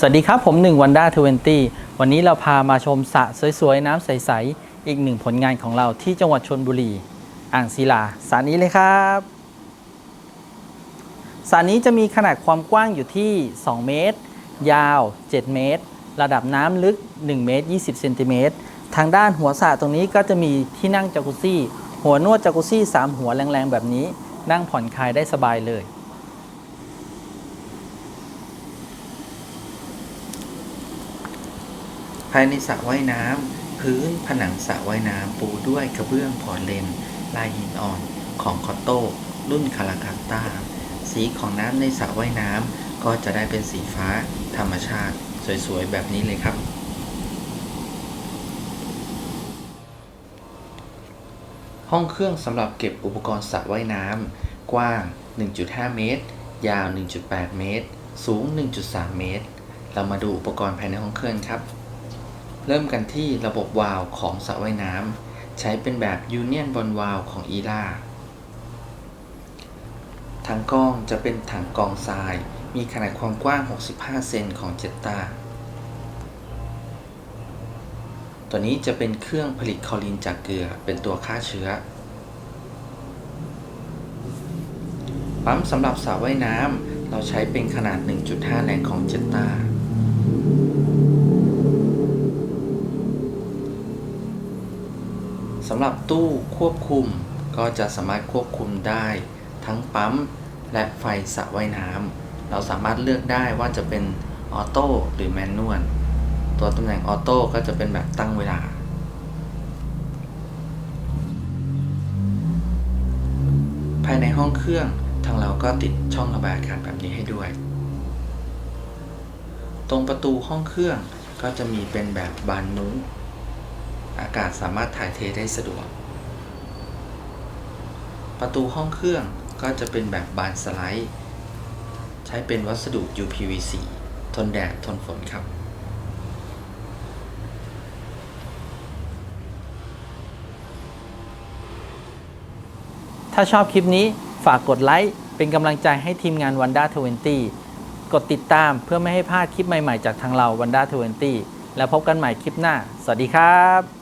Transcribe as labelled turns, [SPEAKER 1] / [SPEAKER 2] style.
[SPEAKER 1] สวัสดีครับ ผม1วันด้าทเวนตี้วันนี้เราพามาชมสระสวยๆ น้ำใส ๆ อีกหนึ่งผลงานของเราที่จังหวัดชนบุรี อ่างศิลาสระนี้เลยครับสระนี้จะมีขนาดความกว้างอยู่ที่ 2 เมตร ยาว 7 เมตร ระดับน้ำลึก 1 เมตร 20 เซนติเมตร ทางด้านหัวสระตรงนี้ก็จะมีที่นั่งจากุซี่ หัวนวดจากุซี่ 3 หัวแรงๆ แบบนี้ นั่งผ่อนคลายได้สบายเลยา
[SPEAKER 2] ยในสระว่ายน้ำพื้นผนังสระว่ายน้ำปูด้วยกระเบื้องพอร์เลนลายหินอ่อนของคอตโต้รุ่นคาราคัตตาสีของน้ำในสระว่ายน้ำก็จะได้เป็นสีฟ้าธรรมชาติ สวยๆ แบบนี้เลยครับห้องเครื่องสำหรับเก็บอุปกรณ์สระว่ายน้ำ กว้าง 1.5 เมตร ยาว 1.8 เมตร สูง 1.3 เมตร เรามาดูอุปกรณ์ภายในห้องเครื่องครับ เริ่มกันที่ระบบวาล์วของสระว่ายน้ำใช้เป็นแบบยูเนียนบอลวาล์วของอีล่าถังกองจะเป็นถังกองทราย มีขนาดความกว้าง 65 เซนของเจตตาตัวนี้จะเป็นเครื่องผลิตคอรีนจากเกลือเป็นตัวฆ่าเชื้อ ปั๊มสำหรับสระว่ายน้ำเราใช้เป็นขนาด 1.5 แรงของเจตตา สำหรับตู้ควบคุมก็จะสามารถควบคุมได้ทั้งปั๊มและไฟสระว่ายน้ำเราสามารถเลือกได้ว่าจะเป็นออโต้หรือแมนนวลตัวตำแหน่งออโต้ก็จะเป็นแบบตั้งเวลา ภายในห้องเครื่องทางเราก็ติดช่องระบายอากาศแบบนี้ให้ด้วย ตรงประตูห้องเครื่องก็จะมีเป็นแบบบานมุ้ง อากาศสามารถถ่ายเทได้สะดวก ประตูห้องเครื่องก็จะเป็นแบบบานสไลด์ ใช้เป็นวัสดุ UPVC ทนแดดทนฝนครับ
[SPEAKER 1] ถ้าชอบคลิปนี้ฝากกดไลค์ เป็นกำลังใจให้ทีมงานวันด้าทเวนตี้กดติดตามเพื่อไม่ให้พลาดคลิปใหม่ ๆ จากทางเราวันด้าทเวนตี้แล้วพบกันใหม่คลิปหน้า สวัสดีครับ